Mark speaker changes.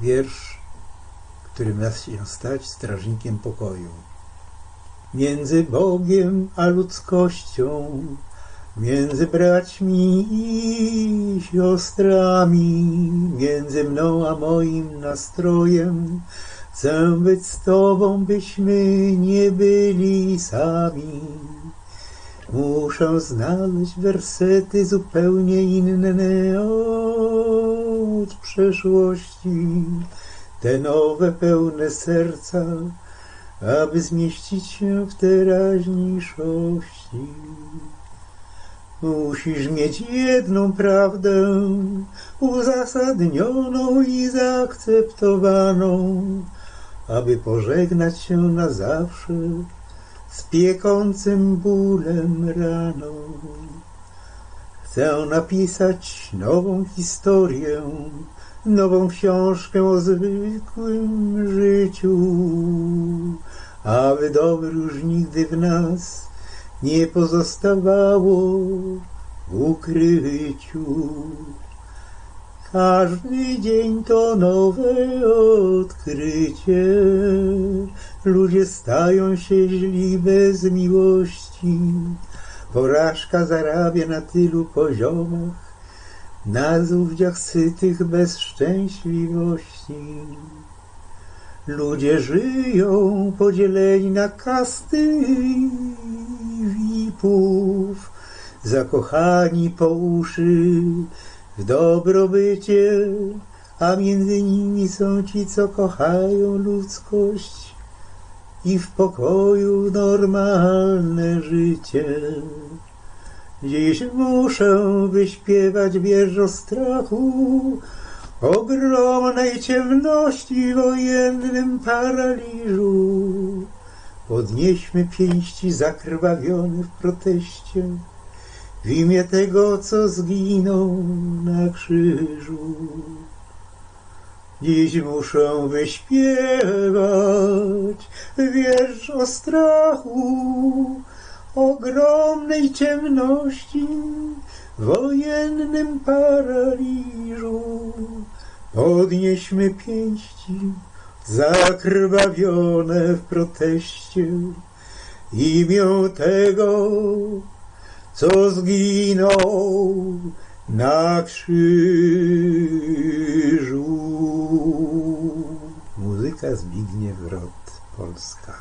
Speaker 1: wiersz, który ma się stać strażnikiem pokoju. Między Bogiem a ludzkością, między braćmi i siostrami, między mną a moim nastrojem, chcę być z Tobą, byśmy nie byli sami. Muszę znaleźć wersety zupełnie inne przeszłości, te nowe pełne serca, aby zmieścić się w teraźniejszości. Musisz mieć jedną prawdę, uzasadnioną i zaakceptowaną, aby pożegnać się na zawsze z piekącym bólem raną. Chcę napisać nową historię, nową książkę o zwykłym życiu, aby dobro już nigdy w nas nie pozostawało w ukryciu. Każdy dzień to nowe odkrycie. Ludzie stają się źli bez miłości. Porażka zarabia na tylu poziomach, na ludziach sytych bez szczęśliwości. Ludzie żyją podzieleni na kasty wipów, zakochani po uszy w dobrobycie, a między nimi są ci, co kochają ludzkość i w pokoju normalne życie. Dziś muszę wyśpiewać wiersz o strachu, ogromnej ciemności, wojennym paraliżu. Podnieśmy pięści zakrwawione w proteście w imię tego, co zginął na krzyżu. Dziś muszę wyśpiewać wiersz o strachu, ogromnej ciemności, wojennym paraliżu. Podnieśmy pięści zakrwawione w proteście imię tego, co zginął na krzyżu. Muzyka Zbigniew Rot, Polska.